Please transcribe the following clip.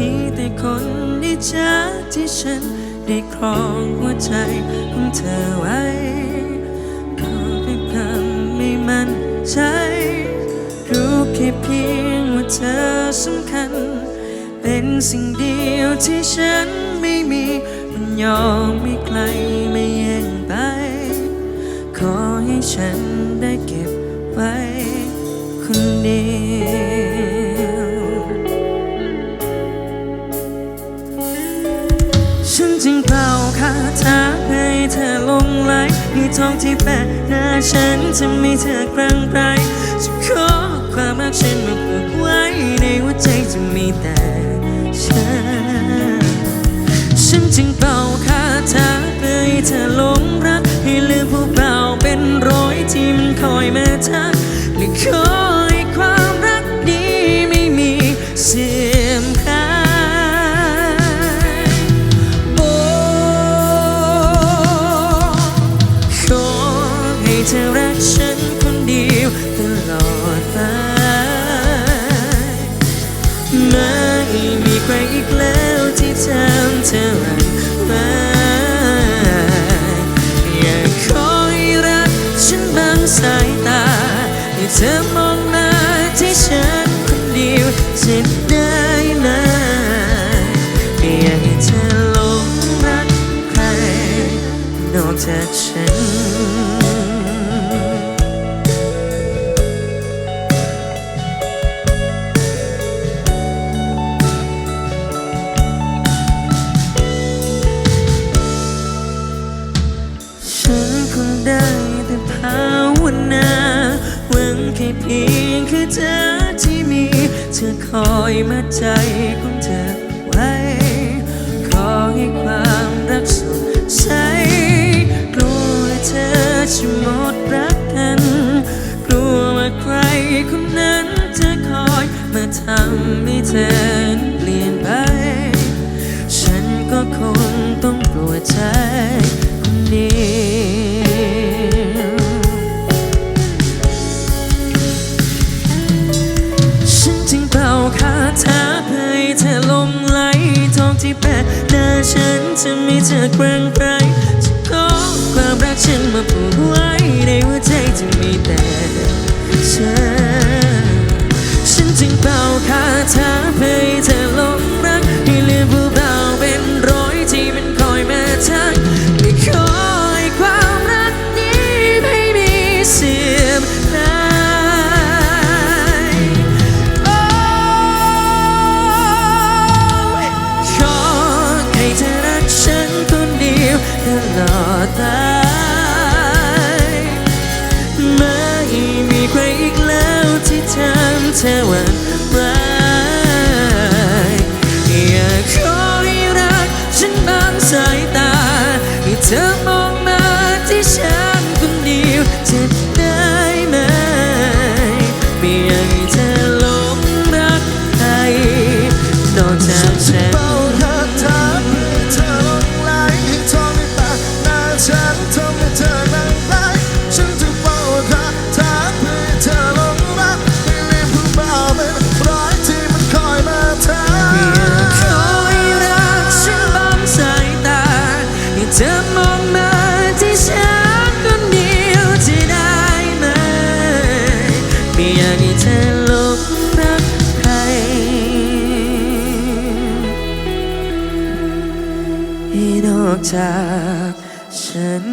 มีแต่คนที่ชักที่ฉันได้ครองหัวใจของเธอไว้ขอเพียงคำไม่มั่นใจรู้แค่เพียงว่าเธอสำคัญ เป็นสิ่งเดียวที่ฉันไม่มี มันยอมไม่ใครไม่แย่งไป ขอให้ฉัน มีทองที่แปะหน้าฉันจะไม่เธอกลางไกลจะขอความรักฉันมาผูกไว้ ในหัวใจจะมีแต่ฉัน ฉันจึงเป่าคาถาเพื่อให้เธอหลงรัก ให้ลืมผู้เป่าเป็นร้อยที่มันคอยมาทักและขอ ใครอีกแล้วที่ทำเธอหวั่นไหวอยากขอให้รักฉันบางสายตาให้เธอมองมาที่ฉันคนเดียวจ คือเธอที่มี เธอคอยมาใจของเธอไว้ ขอให้ความรักสดใสกลัวเธอจะหมดรักกัน กลัวว่าใครคนนั้นจะคอยมาทำให้เธอเปลี่ยนไป ฉันก็คง จะไม่เธอแกร่งไกรจะขอความรักฉันมาผูกไว้ในหัว ตลอดไปไม่มีใครอีกแล้วที่ทำเธอหวั่นไหวอยากขอให้รักฉันบางสายตาให้เธอมองมาที่ฉันคนเดียวเจ็บ ไม่อยากให้เธอหลงรักใครนอกจากฉัน